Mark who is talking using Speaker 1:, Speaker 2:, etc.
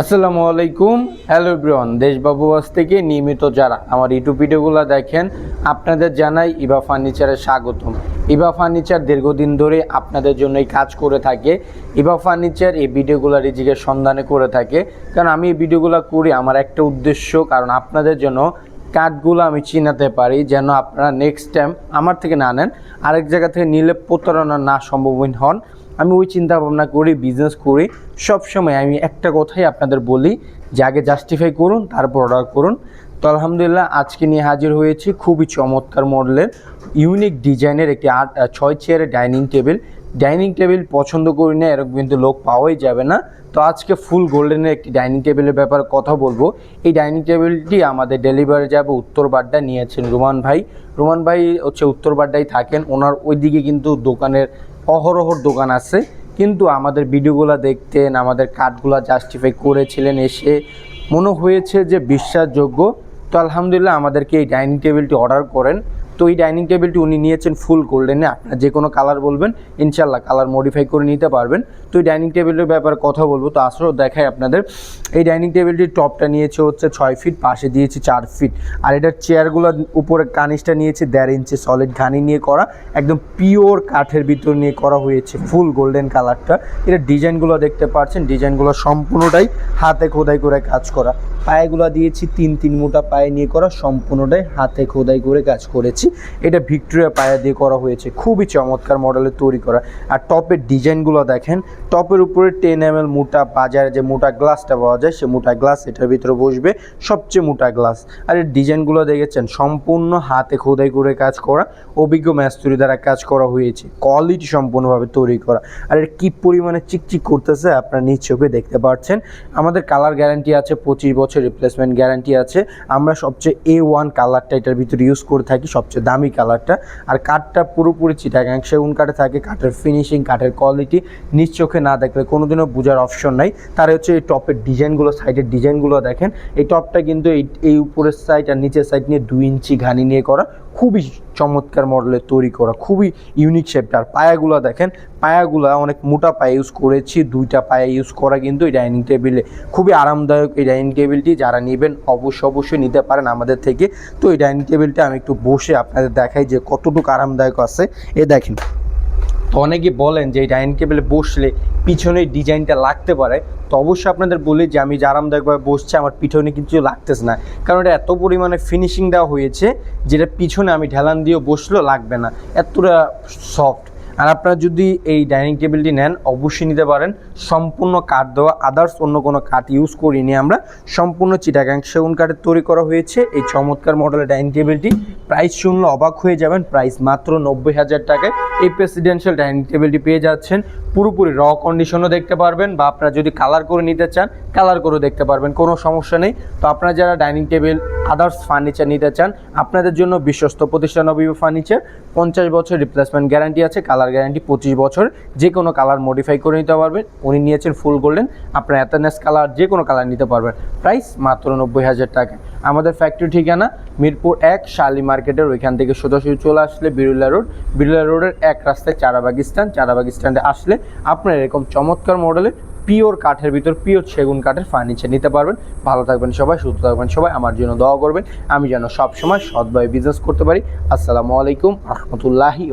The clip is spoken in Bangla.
Speaker 1: আসসালামু আলাইকুম। হ্যালো ব্রিয়ন দেশবাবুবাস থেকে নিয়মিত যারা আমার ইউটিউব ভিডিওগুলো দেখেন, আপনাদের জানাই ইবা ফার্নিচারে স্বাগতম। ইবা ফার্নিচার দীর্ঘদিন ধরে আপনাদের জন্য এই কাজ করে থাকে। ইবা ফার্নিচার এই ভিডিওগুলো রিজিকের সন্ধানে করে থাকে। কারণ আমি এই ভিডিওগুলো করি আমার একটা উদ্দেশ্য, কারণ আপনাদের জন্য কার্ডগুলো আমি চিনাতে পারি, যেন আপনারা নেক্সট টাইম আমার থেকে না নেন, আরেক জায়গা থেকে নিলে প্রতারণা না সম্ভাবনা হন। আমি ওই চিন্তা ভাবনা করি বিজনেস করি। সব সময় আমি একটা কথাই আপনাদের বলি, যে আগে জাস্টিফাই করুন, তারপর অর্ডার করুন। তো আলহামদুলিল্লাহ আজকে নিয়ে হাজির হয়েছি খুবই চমৎকার মডেলের ইউনিক ডিজাইনের একটি আট ছয় চেয়ারের ডাইনিং টেবিল ডাইনিং টেবিল পছন্দ করি না, এরকম কিন্তু লোক পাওয়াই যাবে না। তো আজকে ফুল গোল্ডেনের একটি ডাইনিং টেবিলের ব্যাপারে কথা বলব। এই ডাইনিং টেবিলটি আমাদের ডেলিভারি যাবে উত্তর বাড্ডা নিয়েছেন রোমান ভাই। রোমান ভাই হচ্ছে উত্তর বাড্ডায় থাকেন, ওনার ওইদিকে কিন্তু দোকানের অহরহর দোকান আছে। কিন্তু আমাদের ভিডিওগুলো দেখতেন, আমাদের কার্ডগুলো জাস্টিফাই করেছিলেন এসে। মনে হয়েছে যে বিশ্বাসযোগ্য। তো আলহামদুলিল্লাহ আমাদেরকে এই ডাইনিং টেবিলটি অর্ডার করেন। তো এই ডাইনিং টেবিলটি উনি নিয়েছেন ফুল গোল্ডেনে আপনার যে কোনো কালার বলবেন ইনশাল্লাহ কালার মডিফাই করে নিতে পারবেন। তো এই ডাইনিং টেবিলের ব্যাপারে কথা বলব। তো আসলেও দেখাই আপনাদের। এই ডাইনিং টেবিলটির টপটা নিয়েছে হচ্ছে ছয় ফিট, পাশে দিয়েছি চার ফিট। আর এটার চেয়ারগুলোর উপরে কানিসটা নিয়েছে দেড় ইঞ্চি সলিড ঘানি নিয়ে করা। একদম পিওর কাঠের ভিতর নিয়ে করা হয়েছে ফুল গোল্ডেন কালারটা। এটা ডিজাইনগুলো দেখতে পাচ্ছেন। ডিজাইনগুলো সম্পূর্ণটাই হাতে খোদাই করে কাজ করা। পায়েগুলো দিয়েছি তিন তিন মোটা পায়ে নিয়ে করা। সম্পূর্ণটাই হাতে খোদাই করে কাজ করেছি। এটা ভিক্টোরিয়া পায়ে দিয়ে করা হয়েছে। খুবই চমৎকার মডেলের তৈরি করা। আর টপের ডিজাইনগুলো দেখেন। টপের উপরে টেন এম এল মোটা বাজারে যে মোটা গ্লাসটা পাওয়া যায়, সে মোটা গ্লাস এটার ভিতরে বসবে। সবচেয়ে মোটা গ্লাস। আর এর ডিজাইনগুলো দেখেছেন, সম্পূর্ণ হাতে খোদাই করে কাজ করা, অভিজ্ঞ ম্যাস্তুরি দ্বারা কাজ করা হয়েছে। কোয়ালিটি সম্পূর্ণভাবে তৈরি করা। আর এর কী পরিমাণে চিকচিক করতেছে, আপনারা নিজ চোখে দেখতে পাচ্ছেন। আমাদের কালার গ্যারান্টি আছে, পঁচিশ বছর রিপ্লেসমেন্ট গ্যারান্টি আছে। আমরা সবচেয়ে এ ওয়ান কালারটা এটার ভিতরে ইউজ করে থাকি, সবচেয়ে দামি কালারটা। আর কাঠটা পুরোপুরি চিটাগাং সেগুন কাঠে থাকে, কাঠের ফিনিশিং কাঠের কোয়ালিটি নিজ চোখে না দেখলে কোনোদিনও বোঝার অপশন নাই। তার হচ্ছে এই টপের ডিজাইনগুলো সাইডের ডিজাইনগুলো দেখেন। এই টপটা কিন্তু এই এই উপরের সাইড আর নিচের সাইড নিয়ে দুই ইঞ্চি ঘানি নিয়ে করা। খুবই চমৎকার মডেলের তৈরি করা। খুবই ইউনিক শেপটা আর পায়াগুলো দেখেন, পায়াগুলো অনেক মোটা পায়ে ইউজ করেছি। দুইটা পায়ে ইউজ করা কিন্তু এই ডাইনিং টেবিলে খুবই আরামদায়ক এই ডাইনিং টেবিলটি যারা নেবেন অবশ্যই অবশ্যই নিতে পারেন আমাদের থেকে। তো এই ডাইনিং টেবিলটা আমি একটু বসে আপনাদের দেখাই যে কতটুকু আরামদায়ক আছে। এ দেখেন। তো অনেকে বলেন যে এই ডাইনিং টেবিলে বসলে পিছনের ডিজাইনটা লাগতে পারে, তো অবশ্যই আপনাদের বলি যে আমি যে আরামদায়কভাবে বসছি, আমার পিছনে কিছু লাগতেছে না। কারণ এটা এত পরিমাণে ফিনিশিং দেওয়া হয়েছে, যেটা পিছনে আমি ঢেলান দিয়েও বসলেও লাগবে না। এতটা সফট আর আপনারা যদি এই ডাইনিং টেবিলটি নেন, অবশ্যই নিতে পারেন। সম্পূর্ণ কাঠ দেওয়া আদার্স অন্য কোনো কাঠ ইউজ করিনি আমরা। সম্পূর্ণ চিটাগাং সেগুন কাঠের তৈরি করা হয়েছে। এই চমৎকার মডেলের ডাইনিং টেবিলটি প্রাইস শুনলে অবাক হয়ে যাবেন। প্রাইস মাত্র নব্বই হাজার টাকায় এই প্রেসিডেন্সিয়াল ডাইনিং টেবিলটি পেয়ে যাচ্ছেন। পুরোপুরি র কন্ডিশনও দেখতে পারবেন বা আপনারা যদি কালার করে নিতে চান কালার করেও দেখতে পারবেন, কোনো সমস্যা নেই। তো আপনারা যারা ডাইনিং টেবিল আদার্স ফার্নিচার নিতে চান, আপনাদের জন্য বিশ্বস্ত প্রতিষ্ঠান অবিব ফার্নিচার পঞ্চাশ বছর রিপ্লেসমেন্ট গ্যারান্টি আছে কালার গ্যারান্টি পঁচিশ বছর যে কোনো কালার মডিফাই করে নিতে পারবেন। উনি নিয়েছেন ফুল গোল্ডেন আপনার অ্যাথানেস কালার যে কোনো কালার নিতে পারবেন। প্রাইস মাত্র নব্বই হাজার টাকা। আমাদের ফ্যাক্টরি ঠিকানা মিরপুর এক, শালি মার্কেটের ওইখান থেকে সোজাসুজি চলে আসলে বিরুলা রোড। বিরুলা রোডের এক রাস্তায় চারাবাগ স্ট্যান্ড চারাবাগ স্ট্যান্ডে আসলে আপনার এরকম চমৎকার মডেলের পিওর কাঠের ভিতর পিওর সেগুন কাঠের ফার্নিচার নিতে পারবেন। ভালো থাকবেন সবাই, সুস্থ থাকবেন সবাই। আমার জন্য দোয়া করবেন। আমি যেন সবসময় সৎভাবে বিজনেস করতে পারি। আসসালামু আলাইকুম, রহমতুল্লাহি